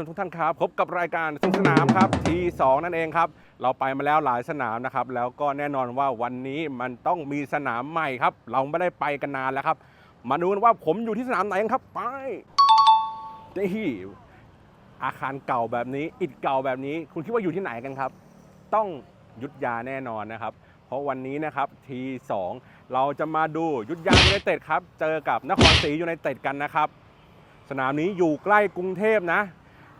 ชมทุกท่านครับพบกับรายการสนามครับทีสองนั่นเองครับ เราไปมาแล้วหลายสนามนะครับ แล้วก็แน่นอนว่าวันนี้มันต้องมีสนามใหม่ครับ เราไม่ได้ไปกันนานแล้วครับ มาดูกันว่าผมอยู่ที่สนามไหนกันครับ ไปนี่อาคารเก่าแบบนี้ อิฐเก่าแบบนี้ คุณคิดว่าอยู่ที่ไหนกันครับ ต้องยุทธยาแน่นอนนะครับ เพราะวันนี้นะครับทีสองเราจะมาดูยุทธยายูไนเต็ดครับ เจอกับนครศรียูไนเต็ดกันนะครับ สนามนี้อยู่ใกล้กรุงเทพนะ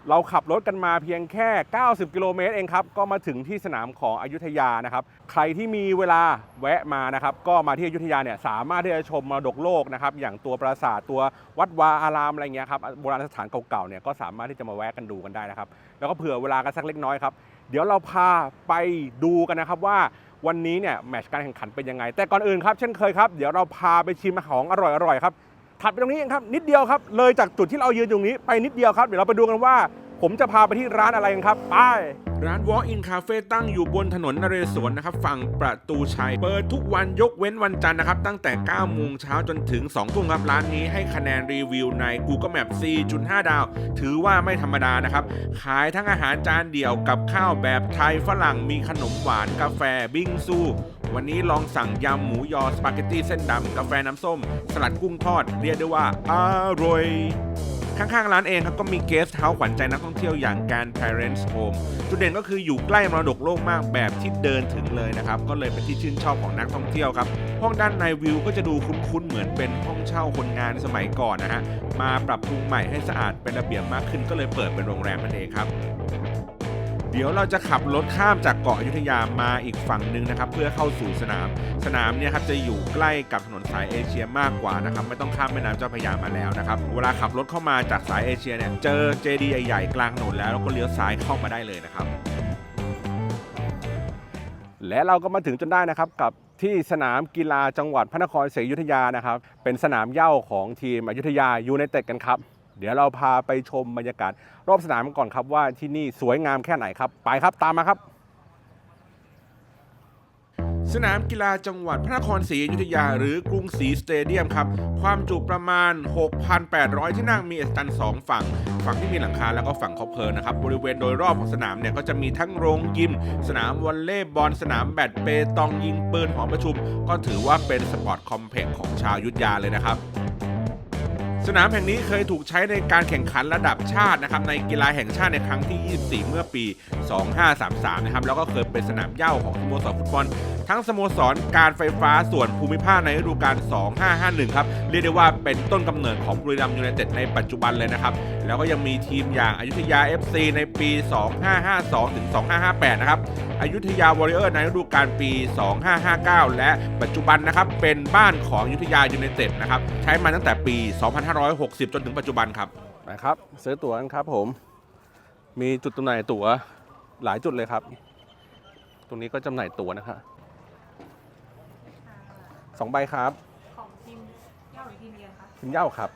เราขับรถกันมาเพียงแค่ 90 กิโลเมตรเองครับ ก็มาถึงที่สนามของอยุธยานะครับ ใครที่มีเวลาแวะมานะครับ ก็มาที่อยุธยาเนี่ยสามารถที่จะชมมรดกโลกนะครับ อย่างตัวปราสาทตัววัดวาอารามอะไรเงี้ยครับ โบราณสถานเก่าๆเนี่ยก็สามารถที่จะมาแวะกันดูกันได้นะครับ แล้วก็เผื่อเวลากันสักเล็กน้อยครับ เดี๋ยวเราพาไปดูกันนะครับว่าวันนี้เนี่ยแมตช์การแข่งขันเป็นยังไง แต่ก่อนอื่นครับเช่นเคยครับ เดี๋ยวเราพาไปชิมของอร่อยๆครับ ถัดไปตรงนี้เองครับนิดเดียวครับเลยจากจุดที่เรายืนอยู่ตรงนี้ไปนิดเดียวครับเดี๋ยวเราไปดูกันว่า ผมจะพาไปที่ร้านอะไรกันครับ ไป ร้าน Walk In Cafe ตั้งอยู่บนถนนนเรศวรนะครับ ฝั่งประตูชัย เปิดทุกวันยกเว้นวันจันทร์นะครับ ตั้งแต่ 9 โมงเช้าจนถึง 2 ทุ่มครับ ร้านนี้ให้คะแนนรีวิวใน Google Map 4.5 ดาว ถือว่าไม่ธรรมดานะครับ ขายทั้งอาหารจานเดี่ยวกับข้าวแบบไทยฝรั่งมีขนมหวานกาแฟบิงซูวันนี้ลองสั่งยำหมูยอสปาเกตตี้เส้นดำกาแฟน้ำส้ม สลัดกุ้งทอด เรียกได้ว่า อร่อย ข้างๆร้านเองครับก็มีเกสต์เฮาส์ขวัญใจนักท่องเที่ยวอย่างการ Parents Home จุดเด่นก็คืออยู่ใกล้มรดกโลกมากแบบที่เดินถึงเลยนะครับ ก็เลยเป็นที่ชื่นชอบของนักท่องเที่ยวครับ ห้องด้านในวิวก็จะดูคุ้นๆเหมือนเป็นห้องเช่าคนงานสมัยก่อนนะฮะมาปรับปรุงใหม่ให้สะอาดเป็นระเบียบมากขึ้นก็เลยเปิดเป็นโรงแรมนั่นเองครับ เดี๋ยวเราจะขับรถข้ามจากเกาะอยุธยามาอีกฝั่งหนึ่งนะครับ เพื่อเข้าสู่สนาม สนามเนี่ยครับจะอยู่ใกล้กับถนนสายเอเชียมากกว่านะครับ ไม่ต้องข้ามแม่น้ำเจ้าพระยามาแล้วนะครับ เวลาขับรถเข้ามาจากสายเอเชียเนี่ยเจอเจดีย์ใหญ่ๆกลางถนนแล้วแล้วก็เลี้ยวซ้ายเข้ามาได้เลยนะครับ และเราก็มาถึงจนได้นะครับกับที่สนามกีฬาจังหวัดพระนครศรีอยุธยานะครับ เป็นสนามเย้าของทีมอยุธยายูไนเต็ดกันครับ เดี๋ยวเราพาไปชมบรรยากาศรอบสนามกันก่อนครับว่าที่นี่สวยงามแค่ไหนครับ ไปครับตามมาครับ สนามกีฬาจังหวัดพระนครศรีอยุธยา หรือกรุงศรีสเตเดียมครับ ความจุประมาณ 6,800 ที่นั่งมีเอสตัน 2 ฝั่ง ฝั่งที่มีหลังคาแล้วก็ฝั่งคอเพลินนะครับ บริเวณโดยรอบของสนามเนี่ยก็จะมีทั้งโรงยิม สนามวอลเลย์บอลสนามแบดเปตองยิงปืนหอประชุม ก็ถือว่าเป็นสปอร์ตคอมเพล็กซ์ของชาวยุธยาเลยนะครับ สนามแห่งนี้เคยถูกใช้ในการแข่งขันระดับชาตินะครับในกีฬาแห่งชาติในครั้งที่ 24 เมื่อปี 2533 นะครับแล้วก็เคยเป็นสนามเย่าของสโมสรฟุตบอล ทั้งสโมสรการไฟฟ้าส่วนภูมิภาคในฤดูกาล 2551 ครับ เรียกได้ว่าเป็นต้นกำเนิดของบุรีรัมย์ยูไนเต็ดในปัจจุบันเลยนะครับ แล้วก็ยังมีทีมอย่างอายุทยา FC ในปี 2552 ถึง 2558 นะครับอายุธยาวอริเออร์ในฤดูกาลปี 2559 และปัจจุบันนะครับเป็นบ้านของอยุธยายูไนเต็ดนะครับใช้มาตั้งแต่ปี 2560 จนถึงปัจจุบันครับนะครับซื้อตั๋วกันครับผม มีจุดจำหน่ายตั๋วหลายจุดเลยครับ ตรงนี้ก็จำหน่ายตั๋วนะครับ สองใบครับของทีมเย่าหรือทีมเยือนคะคุณเหย้าครับ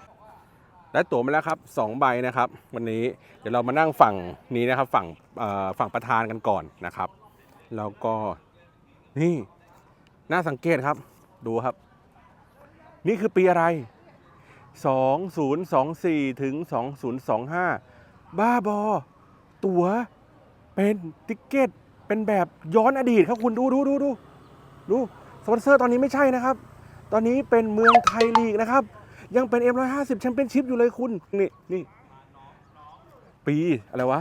ได้ตั๋วมาแล้วครับสองใบนะครับ วันนี้เดี๋ยวเรามานั่งฝั่งนี้นะครับ ฝั่งเอ่อฝั่งประธานกันก่อนนะครับ แล้วก็นี่น่าสังเกตครับ ดูครับ นี่คือปีอะไร 2024 ถึง 2025 บ้าบอ ตั๋ว เป็นติ๊กเก็ตเป็นแบบย้อนอดีตครับคุณดูดูดูดูดู สปอนเซอร์ตอนนี้ไม่ใช่นะครับ ตอนนี้เป็นเมืองไทยลีกนะครับ ยังเป็น M150 แชมเปี้ยนชิพอยู่เลยคุณ นี่นี่ปีอะไรวะ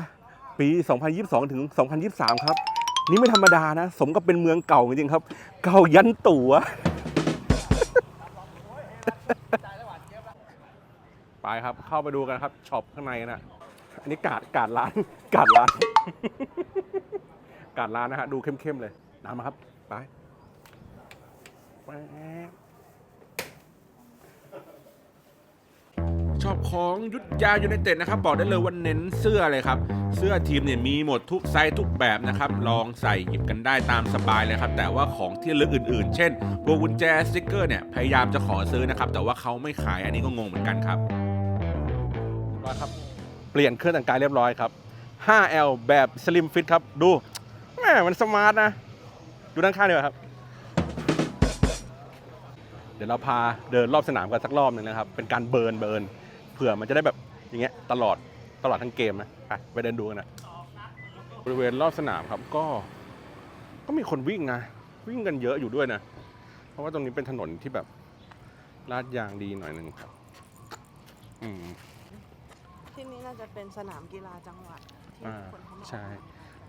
ปี 2022 ถึง 2023 ครับ นี่ไม่ธรรมดานะ สมกับเป็นเมืองเก่าจริงๆครับ เก่ายันตั๋วไปครับเข้าไปดูกันครับช็อปข้างในนะอันนี้กาดกาดร้านกาดร้านกาดร้านนะฮะดูเข้มๆเลยนำมาครับ ไป ชอบของยุทธยายูไนเต็ดนะครับ บอกได้เลยว่าเน้นเสื้อเลยครับ เสื้อทีมเนี่ยมีหมดทุกไซส์ทุกแบบนะครับ ลองใส่หยิบกันได้ตามสบายเลยครับ แต่ว่าของที่ระลึกอื่นๆ เช่นพวงกุญแจสติกเกอร์เนี่ยพยายามจะขอซื้อนะครับ แต่ว่าเขาไม่ขายอันนี้ก็งงเหมือนกันครับร้อยครับ เปลี่ยนเครื่องแต่งกายเรียบร้อยครับ 5L แบบสลิมฟิตครับ ดูแหมมันสมาร์ทนะ ดูด้านข้างดีกว่าครับเดี๋ยวเราพาเดินรอบสนามกันสักรอบหนึ่งนะครับ เป็นการเบิร์นเบิร์นเผื่อมันจะได้แบบอย่างเงี้ยตลอดตลอดทั้งเกมนะไปไปเดินดูกันนะบริเวณรอบสนามครับก็ ก็มีคนวิ่งนะวิ่งกันเยอะอยู่ด้วยนะ เพราะว่าตรงนี้เป็นถนนที่แบบลาดยางดีหน่อยหนึ่งครับ อืมที่นี่น่าจะเป็นสนามกีฬาจังหวัดที่อ่าคนเขามาใช่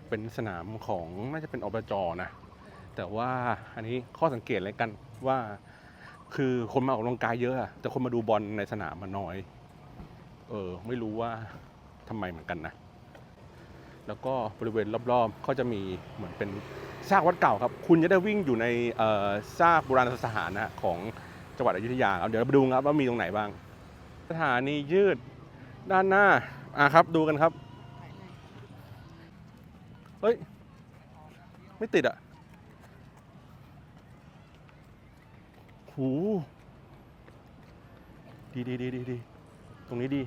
เป็นสนามของน่าจะเป็นอบจนะ แต่ว่าอันนี้ข้อสังเกตอะไรกันว่า คือคนมาออกกำลังกายเยอะอะแต่คนมาดูบอลในสนามมันน้อย เออ ไม่รู้ว่าทำไมเหมือนกันนะ แล้วก็บริเวณรอบๆก็จะมีเหมือนเป็นซากวัดเก่าครับ คุณจะได้วิ่งอยู่ในซากโบราณสถานนะของจังหวัดอยุธยาครับเดี๋ยวเราไปดูครับว่ามีตรงไหนบ้าง สถานียืดด้านหน้า อะครับดูกันครับ เฮ้ย ไม่ติดอะ หูดีดีดีดีดีตรงนี้ดี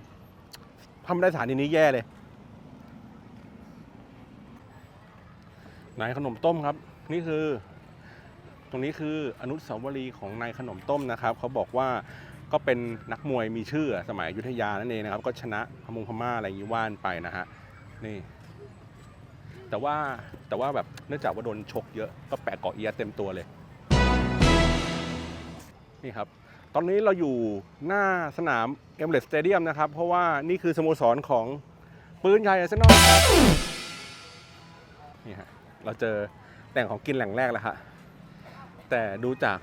ทำได้สถานีนี้แย่เลย นายขนมต้มครับ นี่คือ ตรงนี้คืออนุสาวรีย์ของนายขนมต้มนะครับ เขาบอกว่าก็เป็นนักมวยมีชื่อสมัยอยุธยานั่นเองนะครับ ก็ชนะพมงพม่าอะไรอย่างนี้ว่านไปนะฮะนี่ แต่ว่าแต่ว่าแบบเนื่องจากว่าโดนชกเยอะก็แปะเกาะเอียเต็มตัวเลย นี่ครับ ตอนนี้เราอยู่หน้าสนามเอมเลสสเตเดียมนะครับ เพราะว่านี่คือสโมสรของปืนใหญ่อาร์เซนอลครับนี่ฮะเราเจอแหล่งของกินแหล่งแรกแล้วฮะแต่ดูจาก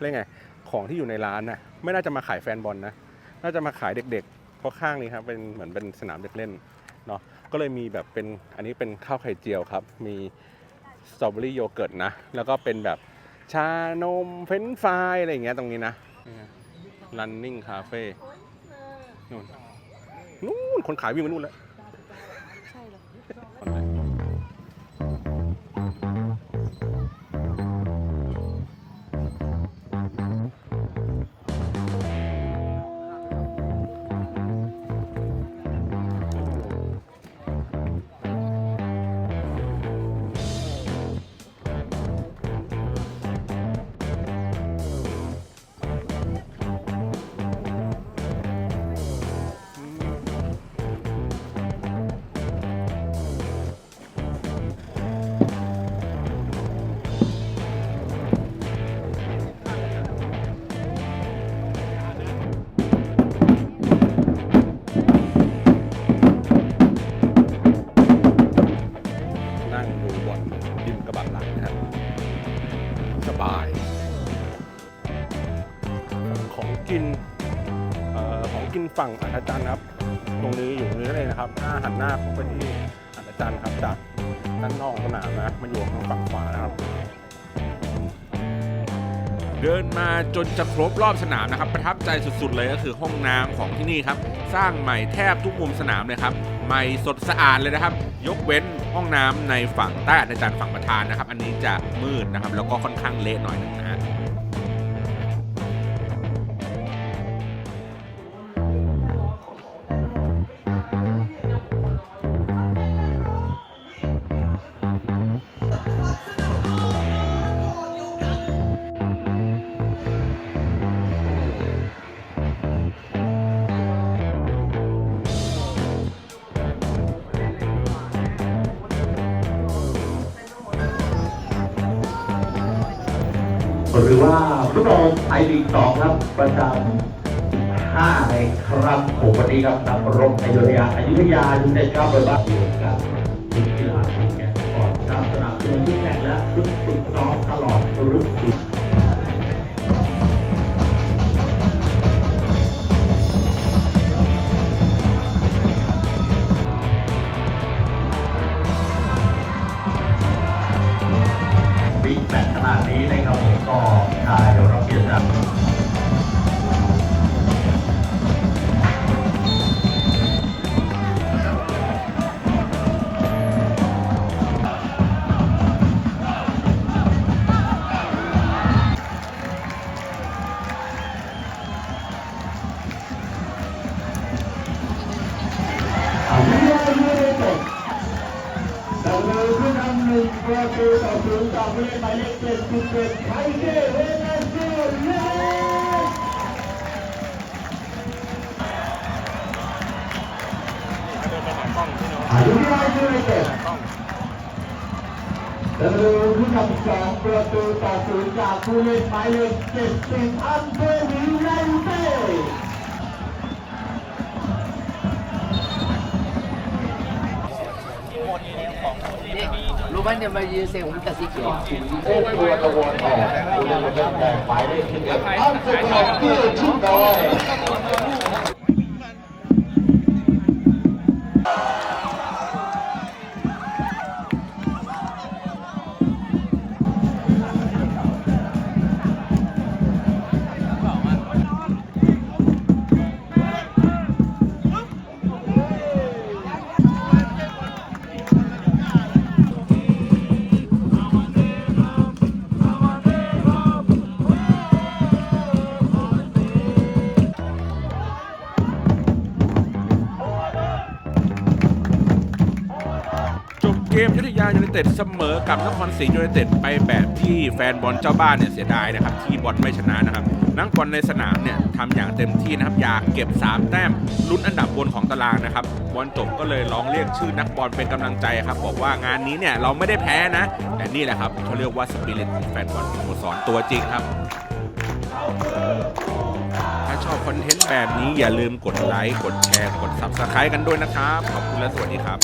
เรียกไงของที่อยู่ในร้านนะไม่น่าจะมาขายแฟนบอลนะน่าจะมาขายเด็กๆ เพราะข้างนี้ครับเป็นเหมือนเป็นสนามเด็กเล่นเนาะก็เลยมีแบบเป็นอันนี้เป็นข้าวไข่เจียวครับ มีสตรอเบอรี่โยเกิร์ตนะ แล้วก็เป็นแบบ ชานมเฟรนช์ฟรายอะไรอย่างเงี้ยตรงนี้นะ running cafe นู่นนู่นคนขายวิ่งมานู่นแล้ว สบาย ของกินออของกินฝั่งอัศจรรย์ครับ ตรงนี้อยู่นี้เลยนะครับ หน้าหันหน้าเข้าไปที่อัศจรรย์ครับจากด้านนอกสนามนะมาอยู่ทางฝั่งขวานะครับ เดินมาจนจะครบรอบสนามนะครับ ประทับใจสุดๆเลยก็คือห้องน้ำของที่นี่ครับ สร้างใหม่แทบทุกมุมสนามเลยครับ ใหม่สดสะอาดเลยนะครับ ยกเว้นห้องน้ำในฝั่งใต้อาจานฝั่งประธานนะครับ อันนี้จะมืดนะครับ แล้วก็ค่อนข้างเละหน่อยนึงนะ ว่าฟุตบอลไทยลีกสองครับ ประจำห้าในครับผมวันนี้ครับนำรงอยุธยาอยุธยายูไนเต็ดครับเปิดบ้านอยู่กับทีมกีฬาทีมแข่งก่อนตามสนามทุกทุกแข่งและทุกฝึกซ้อมตลอดฤดูบิ๊กแมตขนาดนี้นะครับ อศูนย์จากผู้เล่นหมายเลขเจ็ดสิบเจ็ดไทเกอร์เวเนซุเอลาอายุที่ได้ชื่อในเต็ดต้องดำเนินขึ้นกับสองประตูต่อศูนย์จากผู้เล่นหมายเลขเจ็ดสิบอันเทวิลเลนเต้ รู้ไหมเนี่ยมายืนเสียงผมกับสีเขียวเส้นตัวตะวันออกผู้เล่นเล่นแดงหมายเลขสิบเอ็ดอันเทวิลเลนเต้ชื่อน้อย เกมยุทธยายูไนเต็ดเสมอกับนครศรียูไนเต็ดไปแบบที่แฟนบอลเจ้าบ้านเนี่ยเสียดายนะครับ ที่บอลไม่ชนะนะครับนักบอลในสนามเนี่ยทำอย่างเต็มที่นะครับอยากเก็บ 3 แต้มลุ้นอันดับบนของตารางนะครับบอลจบก็เลยร้องเรียกชื่อนักบอลเป็นกำลังใจครับ บอกว่างานนี้เนี่ยเราไม่ได้แพ้นะ แต่นี่แหละครับเขาเรียกว่าสปิริตของแฟนบอลสโมสรตัวจริงครับถ้าชอบคอนเทนต์แบบนี้อย่าลืมกดไลค์กดแชร์กด Subscribe กันด้วยนะครับขอบคุณและสวัสดีครับ